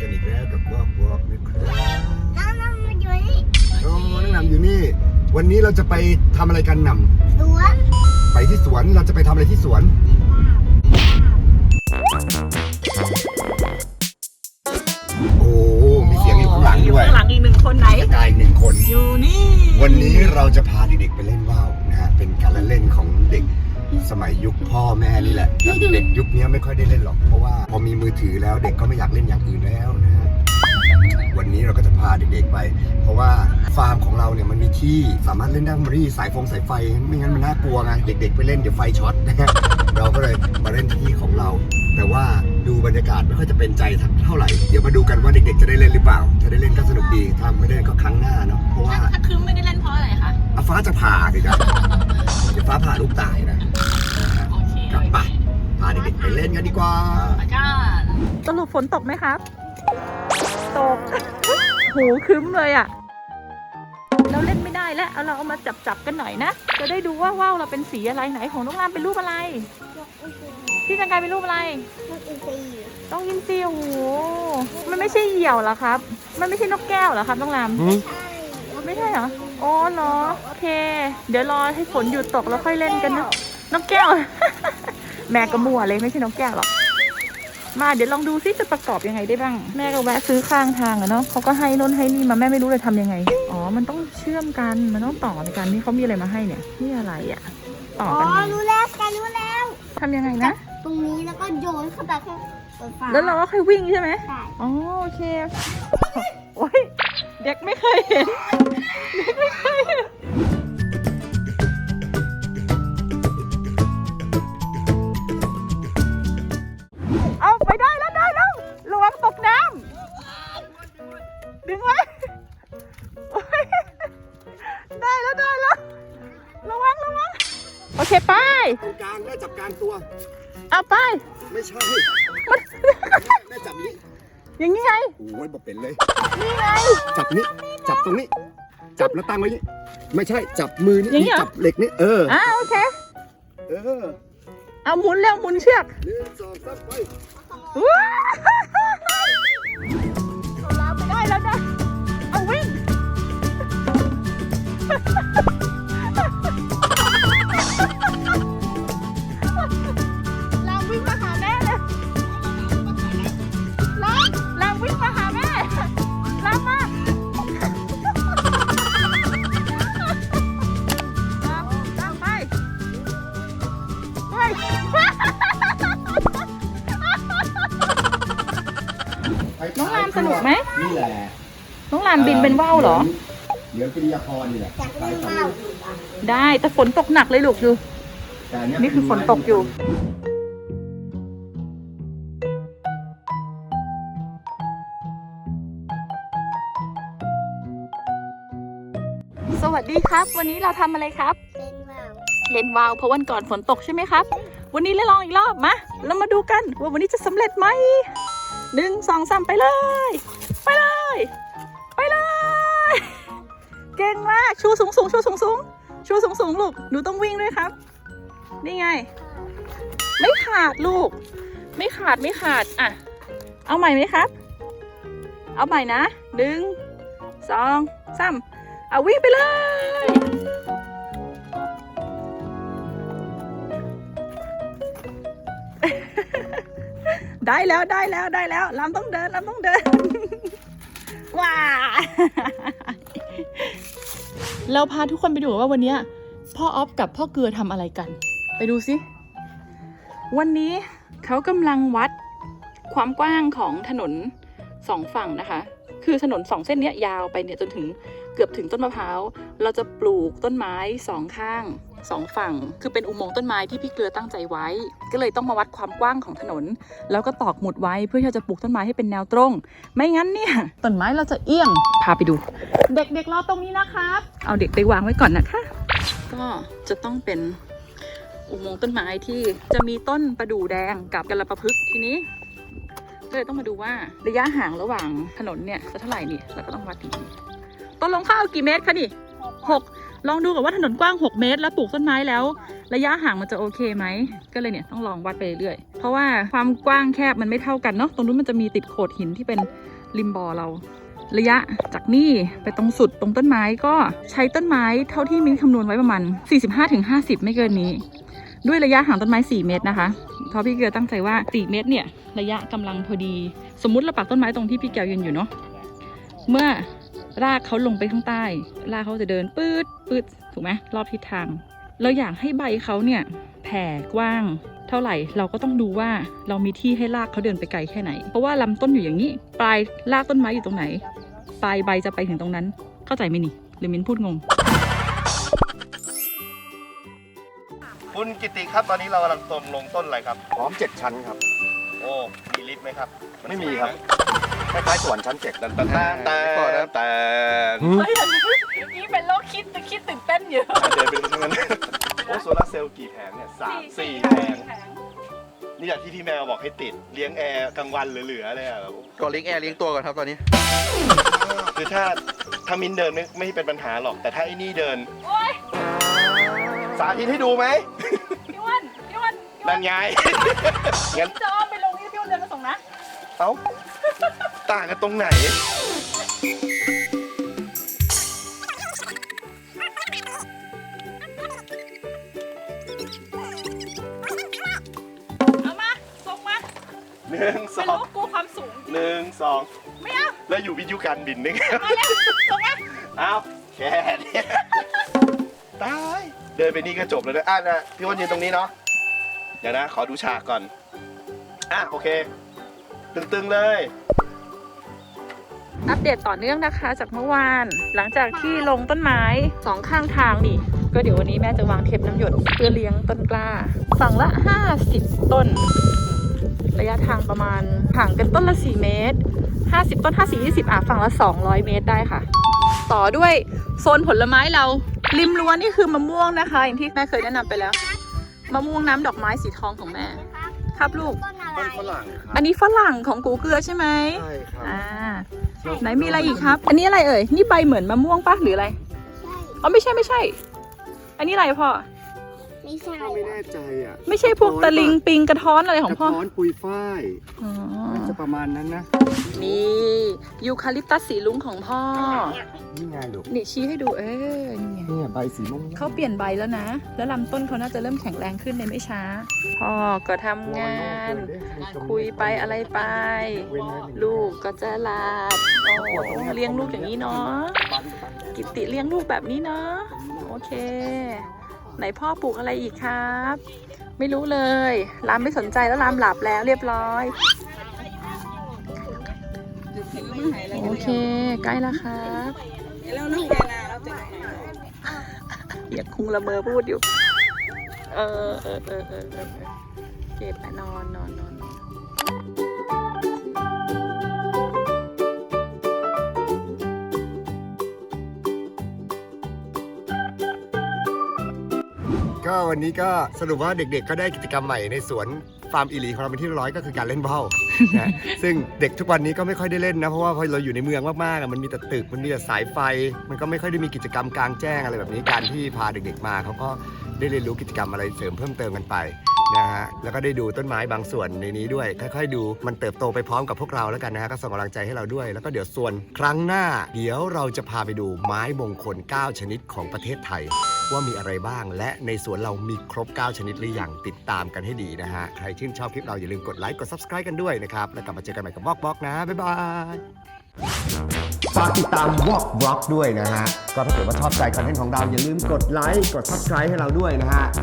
กันอีกแล้วกับวอกวอกนะครับน้องน้องมาอยู่นี่โอ้นังนำอยู่นี่ วันนี้เราจะไปทำอะไรกันนสวนำไปที่สวนเราจะไปทำอะไรที่สวน โอ้มีเสียงอยู่ข้างหลังอยู่ด้วยข้างหลังอีกหนึ่งคนไหนกายหนึ่งคน อยู่นี่วันนี้เราจะพาเด็กๆไปเล่นว่าวนะฮะเป็นการละเล่นของเด็ก สมัยยุคพ่อแม่นี่แหละแต่เด็กยุคนี้ไม่ค่อยได้เล่นหรอก เพราะว่าพอมีมือถือแล้วเด็กก็ไม่อยากเล่นอย่างอื่นแล้วนะฮะวันนี้เราก็จะพาเด็กๆไป เพราะว่าฟาร์มของเราเนี่ยมันมีที่สามารถเล่นได้มันไม่มีสายฟงสายไฟ ไม่งั้นมันน่ากลัวไงเด็ก ๆ ไปเล่นเดี๋ยวไฟช็อตนะฮะเราก็เลยมาเล่นที่ของเรา แต่ว่าดูบรรยากาศไม่ค่อยจะเป็นใจเท่าไหร่ เดี๋ยวมาดูกันว่าเด็กๆจะได้เล่นหรือเปล่าถ้าได้เล่นก็สนุกดีถ้าไม่ได้เล่นก็ครั้งหน้าเนาะ เพราะว่าถ้าคืนไม่ได้เล่นเพราะอะไรคะอาฟ้าจะผ่าดิครับเดี๋ยวฟ้าผ่าลูกตายนะ เด็กๆไปเล่นกันดีกว่าไปกันสรุปฝนตกไหมครับ ตก หูครึ้มเลยอะ่ะ เราเล่นไม่ได้แล้ว เอาเราเอามาจับจับๆกันหน่อยนะ จะได้ดูว่าว่าวเราเป็นสีอะไรไหนของน้องรามเป็นรูปอะไร พี่จังกายเป็นรูปอะไรนกอินทรีต้องยินซีโอ้โหมันไม่ใช่เหยี่ยวเหรอครับ มันไม่ใช่นกแก้วเหรอครับน้องรามใช่ไม่ใช่เหรออ๋อเหรอโอเค เดี๋ยวรอให้ฝนหยุดตกแล้วค่อยเล่นกันนะนกแก้ว แม่ก็มั่วเลยไม่ใช่นกแก้วหรอก มาเดี๋ยวลองดูซิจะประกอบยังไงได้บ้าง แม่ก็แวะซื้อข้างทางอะเนาะเขาก็ให้นนให้นี่มาแม่ไม่รู้เลยทำยังไง อ๋อ มันต้องเชื่อมกันมันต้องต่อในกันนี่เขามีอะไรมาให้เนี่ยนี่อะไรอะต่ออ๋อกันรู้แล้วกันรู้แล้วทำยังไงนะ ตรงนี้แล้วก็โยนเข้าไปข้างบนฟ้าแล้วเราก็ค่อยวิ่งใช่ไหมใช่อ๋อโอเคโอ้ยเด็กไม่เคยเห็นเด็กไม่เคยเห็น กลางตัว เอาไป ไม่ใช่แม่จับนี้อย่างนี้ไงโอ้ยบอกเป็นเลย นี่ไง จับนี้ จับตรงนี้ จับแล้วตั้งไว้นี่ไม่ใช่ จับมือนี่อย่างนี้เหรอ จับเหล็กนี่เอออ่าโอเค เออเอาหมุนเร็วหมุนเชือกหนึ่งสองสามไป ว้าว สนุกไหมนี่แหละน้องลานบินเป็นว่าวเหรอเหรียญปริยาพรนี่แหละอยากเล่นว่าวได้แต่ฝนตกหนักเลยลูกดูแต่เยนี่คือฝนตกอยู่สวัสดีครับ วันนี้เราทำอะไรครับเป็นว่าวเล่นวาวเพราะวันก่อนฝนตกใช่ไหมครับ วันนี้เล่นลองอีกรอบมาเรามาดูกันว่าวันนี้จะสำเร็จไหม หนึ่งสองสามไปเลย ไปเลย ไปเลย เก่งมากชูสูงสูงชูสูงสูงชูสูงสูงลูกหนูต้องวิ่งด้วยครับ นี่ไง ไม่ขาดลูก ไม่ขาดไม่ขาดอะ เอาใหม่ไหมครับ เอาใหม่นะหนึ่งสองสามเอาวิ่งไปเลย ได้แล้วได้แล้วได้แล้วลำต้องเดินลำต้องเดิน ว้าเราพาทุกคนไปดูว่าวันนี้พ่อออฟกับพ่อเกลือทำอะไรกัน ไปดูสิวันนี้เขากำลังวัดความกว้างของถนนสองฝั่งนะคะ คือถนนสองเส้นเนี้ยยาวไปเนี่ยจนถึงเกือบถึงต้นมะพร้าว เราจะปลูกต้นไม้สองข้างสองฝั่ง คือเป็นอุโมงค์ต้นไม้ที่พี่เกลือตั้งใจไว้ ก็เลยต้องมาวัดความกว้างของถนน แล้วก็ตอกหมุดไว้เพื่อที่เราจะปลูกต้นไม้ให้เป็นแนวตรง ไม่งั้นเนี่ยต้นไม้เราจะเอี้ยง พาไปดู เด็กๆรอตรงนี้นะครับ เอาเด็กไปวางไว้ก่อนนะคะ ก็จะต้องเป็นอุโมงค์ต้นไม้ที่จะมีต้นประดู่แดงกับกระปะพึกษ์ทีนี้ ก็เลยต้องมาดูว่าระยะห่างระหว่างถนนเนี่ยจะเท่าไหร่นี่เราก็ต้องวัดดีๆต้นลงข้าวกี่เมตรคะนี่หกลองดูกับว่าถนนกว้าง 6 เมตร แล้วปลูกต้นไม้แล้ว ระยะห่างมันจะโอเคไหม ก็เลยเนี่ยต้องลองวัดไปเรื่อยๆเพราะว่าความกว้างแคบมันไม่เท่ากันเนาะตรงนู้นมันจะมีติดโขดหินที่เป็นริมบ่อเรา ระยะจากนี่ไปตรงสุดตรงต้นไม้ก็ใช้ต้นไม้เท่าที่มิ้นคำนวณไว้ประมาณ 45-50 ไม่เกินนี้ ด้วยระยะห่างต้นไม้ 4 เมตรนะคะเพราะพี่เกลือตั้งใจว่า 4 เมตรเนี่ย ระยะกำลังพอดี สมมุติเราปักต้นไม้ตรงที่พี่แก้วยืนอยู่เนาะเมื่อรากเขาลงไปข้างใต้ รากเขาจะเดินปืดปืดถูกไหมรอบทิศทาง เราอยากให้ใบเขาเนี่ยแผ่กว้างเท่าไหร่เราก็ต้องดูว่าเรามีที่ให้รากเขาเดินไปไกลแค่ไหน เพราะว่าลำต้นอยู่อย่างนี้ ปลายรากต้นไม้อยู่ตรงไหน ปลายใบจะไปถึงตรงนั้น เข้าใจไหมนี่หรือมินพูดงง คุณกิติครับตอนนี้เรากำลังตรงลงต้นอะไรครับพร้อมเจ็ดชั้นครับ โอ้มีลิฟต์ไหมครับนไม่มีครับคล้ายๆสวนชั้นเจ็ดแต่แต่แต่แต่แต่เฮ้ยนี่เป็นโรคคิดคิดตื่นเต้นอยู่เดินไปดูทั้งนั้นโอ้โซลาร์เซลล์กี่แผงเนี่ยสามสี่แผงนี่อย่างที่พี่แมวบอกให้ติดเลี้ยงแอร์กลางวันเหลือๆเลยอะแบบก็เลี้ยงแอร์เลี้ยงตัวก่อนครับตอนนี้คือถ้าถ้ามินเดินไม่ไม่เป็นปัญหาหรอกแต่ถ้าไอ้นี่เดินโอ้ยสาธิตให้ดูไหมพี่อ้วันพี่อ้วันพี่อ้นั่วันนไงงั้นจะอ้อมไปลงนี่พี่อ้วันเดินมาส่งนะ เอ้า ต่างกันตรงไหน เอามาส่งมาหนึ่งสไม่อรู้งกูความสูง หนึ่งสองไม่เอาแล้วอยู่วิทยุการบินได้ไงมาแล้วส่งมาเอาแค่เนี้ยตาย เดินไปนี่ก็จบแล้วนะอะนะพี่อ้วนยืนตรงนี้เนาะ เดี๋ยวนะ ขอดูฉากก่อน อะโอเค ตึงๆเลย อัปเดตต่อเนื่องนะคะ จากเมื่อวาน หลังจากที่ลงต้นไม้สองข้างทางนี่ ก็เดี๋ยววันนี้แม่จะวางเทปน้ำหยดเพื่อเลี้ยงต้นกล้า ฝั่งละ 50 ต้น ระยะทางประมาณห่างกันต้นละ 4 เมตร 50 ต้น50 20 อะฝั่งละ 200 เมตรได้ค่ะ ต่อด้วยโซนผลไม้เราริมรั้วนี่คือมะม่วงนะคะ อย่างที่แม่เคยแนะนำไปแล้ว มะม่วงน้ำดอกไม้สีทองของแม่ ครับลูก ต้นอะไรต้นฝรั่งครับอันนี้ฝรั่งของกูเกลือใช่ไหมใช่ครับอ่าไหนมีอะไรอีกครับ อันนี้อะไรเอ่ย นี่ใบเหมือนมะม่วงปะหรืออะไรใช่อ๋อไม่ใช่ไม่ใช่ อันนี้อะไรพ่อ ไม่ใช่ก็ไม่แน่ใจอะไม่ใช่พวกตะลิงปิงกระท้อนอะไรของพ่อ กระท้อนปุยฝ้ายอ๋อ น่าจะประมาณนั้นนะนี่ยูคาลิปตัสสีลุงของพ่อ นี่ไงลูกนี่ชี้ให้ดูเออนี่ไง เนี่ยใบสีม่วงเขาเปลี่ยนใบแล้วนะ แล้วลำต้นเขาน่าจะเริ่มแข็งแรงขึ้นในไม่ช้า พ่อก็ทำงาน คุยไปอะไรไป ลูกก็จะลาดโอ้เลี้ยงลูกอย่างนี้เนาะ กิตติเลี้ยงลูกแบบนี้เนาะ โอเค ไหนพ่อปลูกอะไรอีกครับ ไม่รู้เลยรามไม่สนใจแล้วรามหลับแล้วเรียบร้อย โอเค ใกล้แล้วครับอยากคุงละเมอพูดอยู่ เออเออเออเออเออเก็บไปนอนนอนนอน ก็วันนี้ก็สรุปว่าเด็กๆ ก็ได้กิจกรรมใหม่ในสวนฟาร์มอีหลีของเราเป็นที่ร้อยก็คือการเล่นว่าวนะซึ่งเด็กทุกวันนี้ก็ไม่ค่อยได้เล่นนะเพราะว่าพอเราอยู่ในเมืองมากๆอะมันมีแต่ตึกมันมีแต่สายไฟ มันก็ไม่ค่อยได้มีกิจกรรมกลางแจ้งอะไรแบบนี้การที่พาเด็กๆมาเขาก็ได้เรียนรู้กิจกรรมอะไรเสริมเพิ่มเติมกันไป นะฮะแล้วก็ได้ดูต้นไม้บางส่วนในนี้ด้วย ค่อยๆ ดูมันเติบโตไปพร้อมกับพวกเราแล้วกันนะฮะก็ส่งกำลังใจให้เราด้วย แล้วก็เดี๋ยวส่วนครั้งหน้า เดี๋ยวเราจะพาไปดูไม้มงคล 9 ชนิดของประเทศไทย ว่ามีอะไรบ้าง และในสวนเรามีครบ 9 ชนิดหรือยังติดตามกันให้ดีนะฮะใครชื่นชอบคลิปเราอย่าลืมกดไลค์กด subscribe กันด้วยนะครับแล้วกลับมาเจอกันใหม่กับบอกบอกนะบ๊ายบายฝากติดตามวอกบล็อกด้วยนะฮะ ก็ถ้าเกิดว่าชอบใจคอนเทนต์ของเราอย่าลืมกดไลค์ กด subscribe ให้เราด้วยนะฮะ